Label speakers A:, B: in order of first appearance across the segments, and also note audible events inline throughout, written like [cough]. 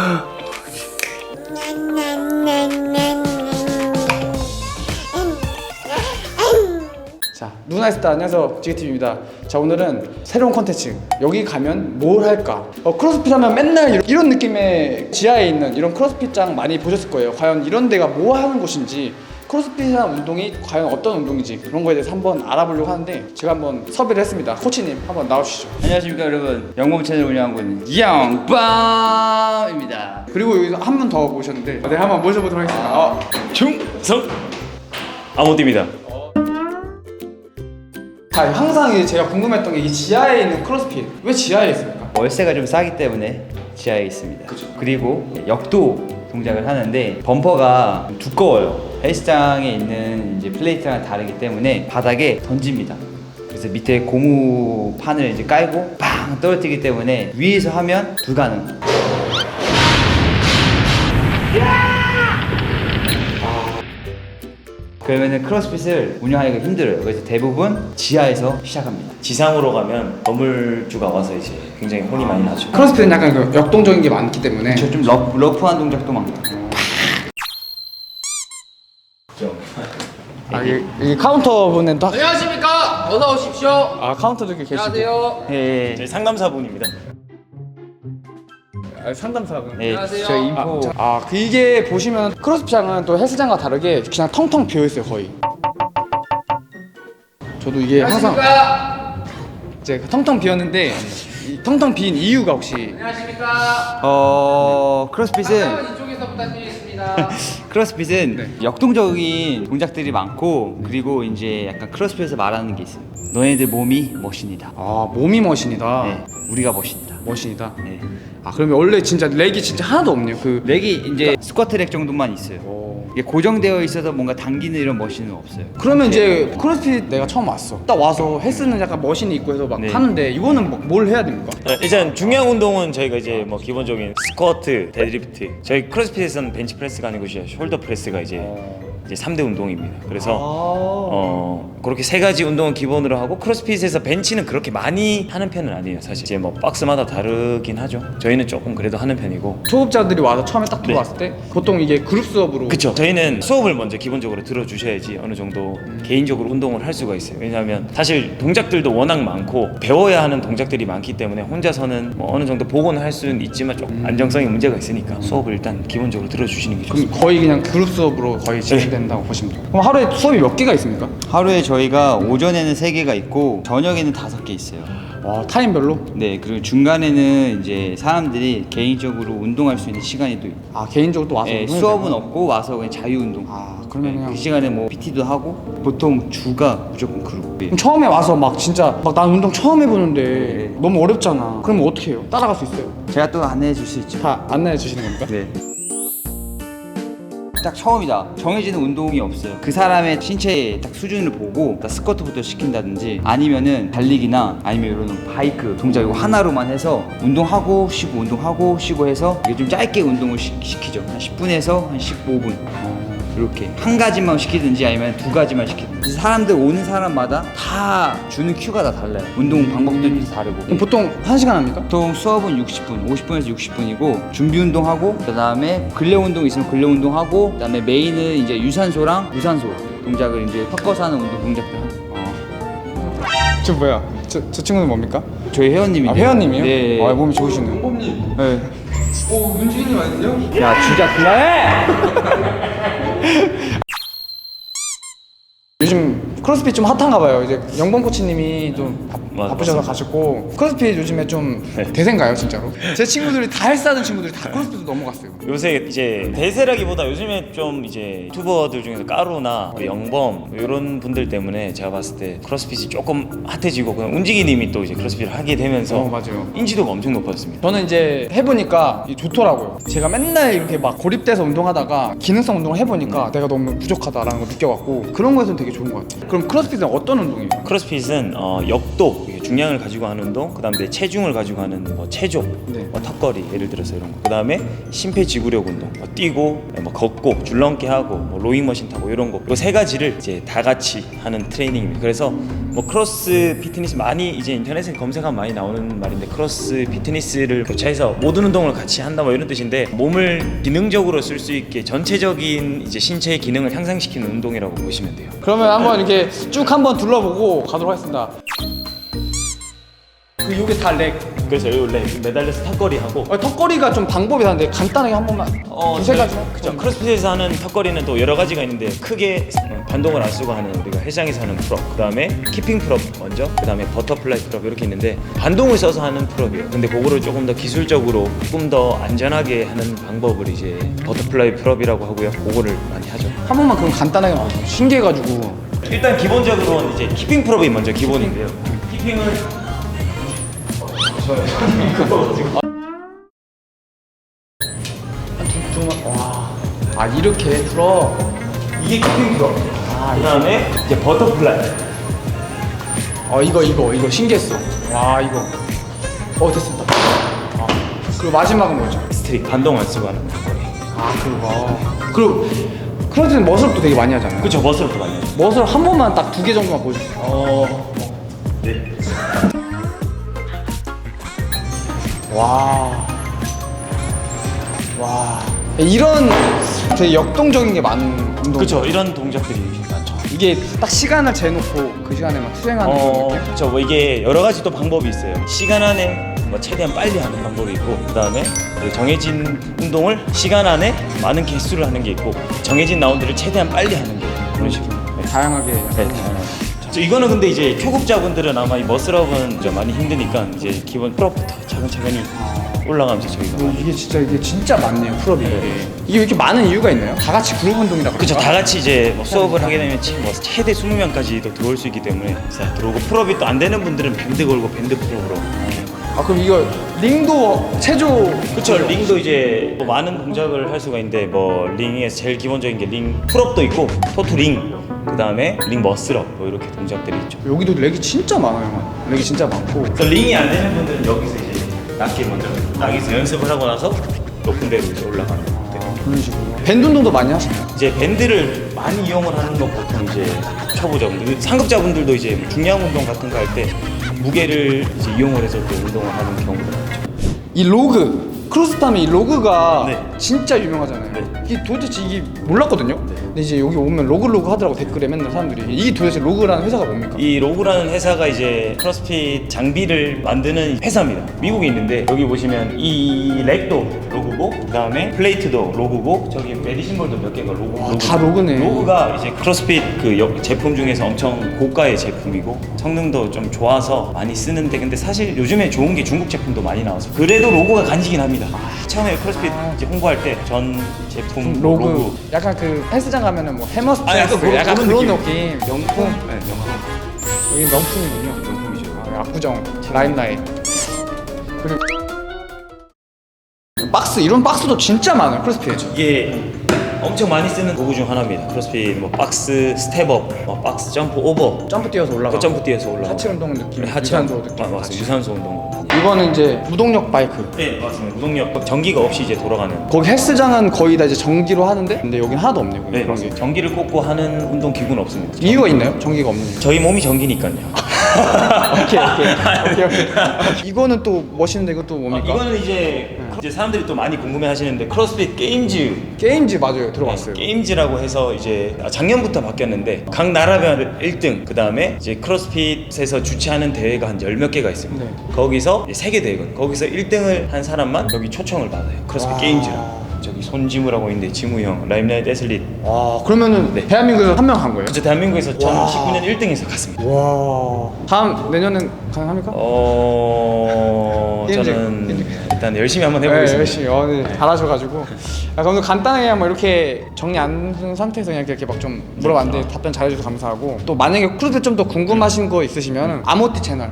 A: 자 누나이스타 안녕하세요. 지게TV입니다. 자 오늘은 새로운 컨텐츠. 여기 가면 뭘 할까? 어, 크로스핏 하면 맨날 이런, 이런 느낌의 지하에 있는 이런 크로스핏장 많이 보셨을 거예요. 과연 이런 데가 뭐 하는 곳인지 크로스핏이라는 운동이 과연 어떤 운동인지 그런 거에 대해서 한번 알아보려고 하는데 제가 한번 섭외를 했습니다. 코치님 한번 나오시죠.
B: 안녕하십니까 여러분. 영범 채널 운영하고 있는 영범입니다.
A: 그리고 여기서 한 분더 모셨는데 네 한번 모셔보도록 하겠습니다. 어,
C: 충성 아모디입니다.
A: 자 항상 이제 제가 궁금했던 게 이 지하에 있는 크로스핏 왜 지하에 있습니까?
B: 월세가 좀 싸기 때문에 지하에 있습니다. 그리고 역도 동작을 하는데 범퍼가 좀 두꺼워요. 헬스장에 있는 이제 플레이트랑 다르기 때문에 바닥에 던집니다. 그래서 밑에 고무판을 이제 깔고 빵 떨어뜨리기 때문에 위에서 하면 불가능 그러면은 크로스핏을 운영하기가 힘들어요. 그래서 대부분 지하에서 시작합니다.
C: 지상으로 가면 건물주가 와서 이제 굉장히 혼이 많이 나죠.
A: 크로스핏은 약간 그 역동적인 게 많기 때문에.
B: 저 좀 러프, 러프한 동작도 많고.
A: 아, 이, 이 카운터 분은 또
D: 안녕하십니까? 어서 오십시오.
A: 아 카운터도 이렇게 계시고.
D: 안녕하세요.
B: 예,
C: 저희 상담사분입니다.
A: 아, 상담사분
B: 예,
D: 안녕하세요.
B: 저 인포
A: 아, 그 이게 보시면 크로스핏장은 또 헬스장과 다르게 그냥 텅텅 비어 있어요 거의. 저도 이게 항상
D: 안녕하십니까
A: 이제 텅텅 비었는데 이 텅텅 빈 이유가 혹시
D: 안녕하십니까
B: 어 크로스핏은
D: 상담은 이쪽에서 부탁드리겠습니다 [laughs]
B: 크로스핏은
A: 네.
B: 역동적인 동작들이 많고 그리고 이제 약간 크로스핏에서 말하는 게 있어요. 너네들 몸이 머신이다.
A: 아 몸이 머신이다.
B: 네, 우리가 머신이다.
A: 머신이다.
B: 네.
A: 아 그러면 원래 진짜 렉이 진짜 하나도 없네요. 그
B: 렉이 이제 스쿼트 렉 정도만 있어요.
A: 어.
B: 이게 고정되어 있어서 뭔가 당기는 이런 머신은 없어요.
A: 그러면 이제 크로스핏 내가 처음 왔어. 딱 와서 헬스는 약간 머신이 있고 해서 막
B: 네.
A: 하는데 이거는 뭐- 뭘 해야 됩니까?
C: 어, 일단 중요한 운동은 저희가 이제 뭐 기본적인 스쿼트, 데드리프트. 저희 크로스핏에서는 벤치프레스가 아니고 이제 숄더 프레스가 이제 이제 3대 운동입니다. 그래서 어 그렇게 세 가지 운동은 기본으로 하고 크로스핏에서 벤치는 그렇게 많이 하는 편은 아니에요. 사실 이제 뭐 박스마다 다르긴 하죠. 저희는 조금 그래도 하는 편이고.
A: 초급자들이 와서 처음에 딱 들어왔을 때 보통 이게 그룹 수업으로
C: 그쵸 저희는 수업을 먼저 기본적으로 들어주셔야지 어느 정도 개인적으로 운동을 할 수가 있어요 왜냐하면 사실 동작들도 워낙 많고 배워야 하는 동작들이 많기 때문에 혼자서는 뭐 어느 정도 복원을 할 수는 있지만 좀 안정성에 문제가 있으니까 수업을 일단 기본적으로 들어주시는 게
A: 그럼
C: 좋습니다
A: 거의 그냥 그룹 수업으로 거의 진행 된다고 보시면 돼요. 그럼 하루에 수업이 몇 개가 있습니까?
B: 하루에 저희가 오전에는 3개가 있고 저녁에는 5개 있어요.
A: 와 타임별로?
B: 네, 그리고 중간에는 이제 사람들이 개인적으로 운동할 수 있는 시간이 또 있고
A: 아 개인적으로 또 와서
B: 예,
A: 운동해야
B: 수업은
A: 되나?
B: 없고 와서 그냥 자유 운동.
A: 아 그러면
B: 네,
A: 그냥
B: 그 시간에 뭐 PT도 하고 보통 주가 무조건 그룹.
A: 그럼 처음에 와서 막 진짜 막 난 운동 처음 해보는데
B: 네.
A: 너무 어렵잖아 그러면 어떻게 해요? 따라갈 수 있어요?
B: 제가 또 안내해 줄 수 있죠.
A: 다 안내해 주시는 겁니까?
B: 네. 딱 처음이다. 정해지는 운동이 없어요. 그 사람의 신체의 딱 수준을 보고 딱 스쿼트부터 시킨다든지 아니면은 달리기나 아니면 이런 바이크 동작 이거 하나로만 해서 운동하고 쉬고 운동하고 쉬고 해서 이게 좀 짧게 운동을 시, 시키죠. 한 10분에서 한 15분. 이렇게 한 가지만 시키든지 아니면 두 가지만 시키든지 사람들 오는 사람마다 다 주는 큐가 다 달라요 운동 방법들도 다르고
A: 그럼 보통 한 시간 합니까?
B: 보통 수업은 60분, 50분에서 60분이고 준비 운동하고 그 다음에 근력 운동 있으면 근력 운동하고 그 다음에 메인은 이제 유산소랑 무산소 동작을 이제 섞어서 하는 운동 동작들. 어.
A: 저 뭐야? 저, 저 친구는 뭡니까?
B: 저희 회원님인데.
A: 아 회원님이요?
B: 네.
A: 아 몸이 좋으시네요
D: 홍범님
B: 네.
A: 오 문지인님 아니세요?
B: 야 주작 그만해. [laughs]
A: 요즘 크로스핏 좀 핫한가 봐요 이제 영범 코치님이 좀 바,
C: 맞-
A: 바쁘셔서
C: 맞습니다.
A: 가셨고 크로스핏 요즘에 좀
C: 네.
A: 대세인가요 진짜로? 제 친구들이 다 헬스하는 친구들이 다 크로스핏으로 넘어갔어요
C: 요새 이제 대세라기보다 요즘에 좀 이제 유튜버들 중에서 까루나 뭐 영범 이런 분들 때문에 제가 봤을 때 크로스핏이 조금 핫해지고 그냥 움직이님이 또 이제 크로스핏을 하게 되면서
A: 어, 맞아요.
C: 인지도가 엄청 높아졌습니다
A: 저는 이제 해보니까 이게 좋더라고요. 제가 맨날 이렇게 막 고립돼서 운동하다가 기능성 운동을 해보니까 내가 너무 부족하다라는 걸 느껴갖고 그런 거에서는 되게 좋은 것 같아요. 그럼 크로스핏은 어떤 운동이에요?
C: 크로스핏은 어, 역도 중량을 가지고 하는 운동, 그다음에 내 체중을 가지고 하는 뭐 체조,
A: 네.
C: 뭐 턱걸이 예를 들어서 이런 거. 그다음에 심폐지구력 운동, 뭐 뛰고, 뭐 걷고, 줄넘기 하고, 뭐 로잉머신 타고 이런 거. 이 세 가지를 이제 다 같이 하는 트레이닝입니다. 그래서 뭐 크로스 피트니스 많이 이제 인터넷에 검색하면 많이 나오는 말인데 크로스 피트니스를 교차해서 모든 운동을 같이 한다 뭐 이런 뜻인데 몸을 기능적으로 쓸 수 있게 전체적인 이제 신체의 기능을 향상시키는 운동이라고 보시면 돼요.
A: 그러면 한번 이렇게 쭉 한번 둘러보고 가도록 하겠습니다. 그 요게 다 렉.
C: 그래서 여기 원래 매달려서 턱걸이 하고
A: 어, 턱걸이가 좀 방법이 다른데 간단하게 한 번만 두세 가지.
C: 그죠. 크로스핏에서 하는 턱걸이는 또 여러 가지가 있는데 크게 반동을 안 쓰고 하는 우리가 헬스장에서 하는 풀업, 그 다음에 키핑 풀업 먼저, 그 다음에 버터플라이 풀업 이렇게 있는데 반동을 써서 하는 풀업이에요. 근데 그거를 조금 더 기술적으로 조금 더 안전하게 하는 방법을 이제 버터플라이 풀업이라고 하고요. 그거를 많이 하죠.
A: 한 번만 그럼 간단하게 말해줘. 신기해가지고.
C: 일단 기본적으로 이제 키핑 풀업이 먼저 기본인데요. 키핑
A: 와. 아 이렇게 풀어.
C: 이게 키핑 풀업. 그다음에 이제 버터플라이.
A: 어 이거 이거 이거 신기했어. 와 이거. 어 됐습니다. 아, 그리고 마지막은 뭐죠?
C: 스트릭 반동 안 쓰고 하는 턱걸이.
A: 아 그거. 그리고 크로스는 머슬업도 되게 많이 하잖아요.
C: 그쵸 머슬업도 많이 하죠.
A: 머슬 한 번만 딱 두 개 정도만 보여주세요.
C: 어. 네.
A: 와. 와. 이런 되게 역동적인 게 많은 운동.
C: 그렇죠. 이런 동작들이 많죠.
A: 이게 딱 시간을 재놓고 그 시간에 막 수행하는
C: 어,
A: 그런 느낌?
C: 그렇죠. 뭐 이게 여러 가지 또 방법이 있어요. 시간 안에 뭐 최대한 빨리 하는 방법이 있고, 그다음에 그 정해진 운동을 시간 안에 많은 개수를 하는 게 있고, 정해진 라운드를 최대한 빨리 하는 게 있고, 그런 식으로. 네.
A: 다양하게.
C: 네, 다양하죠. 저 이거는 근데 이제 초급자분들은 아마 이 머슬업은 좀 많이 힘드니까 이제 기본 풀업부터 차근차근히 올라가면서 저희가
A: 어, 이게 진짜 이게 진짜 많네요 풀업이 이게. 이게 왜 이렇게 많은 이유가 있나요? 다 같이 그룹 운동이라
C: 그렇죠. 다 같이 이제 뭐 수업을 하게 되면 치- 뭐 최대 20명까지도 들어올 수 있기 때문에 자, 들어오고 풀업이 또 안 되는 분들은 밴드 걸고 밴드 풀업으로
A: 아 그럼 이거 링도 체조
C: 그렇죠. 링도 이제 뭐 많은 동작을 할 수가 있는데 뭐 링에서 제일 기본적인 게 링 풀업도 있고 토트 링 그 다음에 링 머슬업 뭐 이렇게 동작들이 있죠.
A: 여기도 렉이 진짜 많아요. 렉이 진짜 많고.
C: 그래서 링이 안 되는 분들은 여기서 이제 낮게 먼저 여기서 연습을 하고 나서 높은 데로 이제 올라가는 네.
A: 그런 식으로. 밴드 운동도 많이 하시나요?
C: 이제 밴드를 많이 이용을 하는 건 보통 이제 초보자분들, 상급자분들도 이제 뭐 중량 운동 같은 거 할 때 무게를 이제 이용을 해서 또 운동을 하는 경우도 많죠.
A: 이 로그 크로스타면 이 로그가
C: 네.
A: 진짜 유명하잖아요.
C: 네.
A: 이게 도대체 이게 몰랐거든요. 근데 이제 여기 오면 로그 로그 하더라고 댓글에 맨날 사람들이 이게 도대체 로그라는 회사가 뭡니까?
C: 이 로그라는 회사가 이제 크로스핏 장비를 만드는 회사입니다. 미국에 있는데 여기 보시면 이 렉도 로그 고 그다음에 플레이트도 로그고 저기 메디신볼도 몇 개가 로고.
A: 와, 다 로그네.
C: 로그가 이제 크로스핏 그 여- 제품 중에서 엄청 고가의 제품이고 성능도 좀 좋아서 많이 쓰는데 근데 사실 요즘에 좋은 게 중국 제품도 많이 나와서 그래도 로고가 간지긴 합니다. 처음에 크로스핏 이제 홍보할 때 전 제품
A: 아. 로그. 약간 그 헬스장 가면은 뭐 해머 스트레스
C: 아, 약간 그런-
A: 약간
C: 그런
A: 그런
C: 느낌.
A: 느낌.
C: 명품. 네, 명품.
A: 여기 명품이군요.
C: 명품이죠.
A: 아, 압구정 라임라이트. 그리고 박스 이런 박스도 진짜 많아요 크로스핏.
C: 이게 엄청 많이 쓰는 도구 중 하나입니다. 크로스핏 뭐 박스 스텝업, 뭐 박스 점프 오버,
A: 점프 뛰어서 올라가.
C: 그 점프 뛰어서 올라가.
A: 하체 운동 느낌.
C: 네, 하체 운동.
A: 느낌.
C: 아, 맞습니다. 유산소 운동.
A: 이거는 이제 무동력 바이크.
C: 네, 맞습니다. 무동력 전기가 없이 이제 돌아가는.
A: 거기 헬스장은 거의 다 이제 전기로 하는데 근데 여긴 하나도 없네요.
C: 네,
A: 그런 게.
C: 맞습니다. 전기를 꽂고 하는 운동 기구는 없습니다.
A: 이유가 있나요? 전기가 없는 이유.
C: 저희 몸이 전기니까요.
A: 오케이 오케이 오케이 오케이. [laughs] 이거는 또 멋있는데 이것도
C: 아,
A: 뭡니까?
C: 이거는 이제 이제 사람들이 또 많이 궁금해 하시는데 크로스핏 게임즈
A: 게임즈 맞아요 들어봤어요.
C: 네, 게임즈라고 해서 이제 아, 작년부터 바뀌었는데 각 나라별 1등 그 다음에 이제 크로스핏에서 주최하는 대회가 한 열 몇 개가 있습니다.
A: 네.
C: 거기서 세계 대회거든요. 거기서 1등을 한 사람만 여기 초청을 받아요. 크로스핏
A: 와.
C: 게임즈라고. 저기 손지무라고 있는데 지무 형, 라임라이트 애슬릿.
A: 와 그러면은
C: 네.
A: 대한민국에서 한 명 간 거예요?
C: 그저 대한민국에서
A: 와.
C: 2019년 1등에서 갔습니다.
A: 와 다음 내년은 가능합니까?
C: 어 [laughs]
A: 게임즈,
C: 저는. 일단 열심히 한번
A: 네,
C: 해보겠습니다.
A: 열심히 어, 네, 잘하셔가지고 아, 그럼 간단하게 뭐 이렇게 정리 안된 상태에서 그냥 이렇게 막 좀 물어봤는데 답변 잘해주셔서 감사하고 또 만약에 크루즈 좀더 궁금하신 거 있으시면 아모티 채널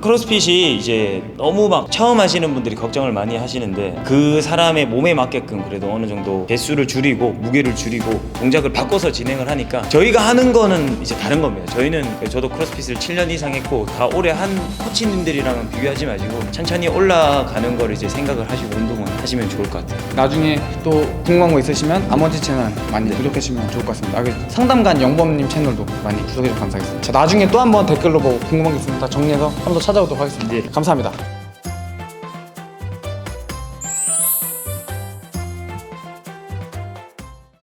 C: 크로스핏이 이제 너무 막 처음 하시는 분들이 걱정을 많이 하시는데 그 사람의 몸에 맞게끔 그래도 어느 정도 개수를 줄이고 무게를 줄이고 동작을 바꿔서 진행을 하니까 저희가 하는 거는 이제 다른 겁니다. 저희는 저도 크로스핏을 7년 이상 했고 다 오래 한 코치님들이랑은 비교하지 마시고 천천히 올라가는 걸 이제 생각을 하시고 운동을 하시면 좋을 것 같아요.
A: 나중에 또 궁금한 거 있으시면 아머지 채널 많이 구독해주시면 좋을 것 같습니다. 아, 그 상담관 영범님 채널도 많이 구독해주셔서 감사하겠습니다. 자, 나중에 또 한번 댓글로 보고 궁금한 게 있으면 다 정리해서 한번 더 찾아 오도록 하겠습니다. 감사합니다.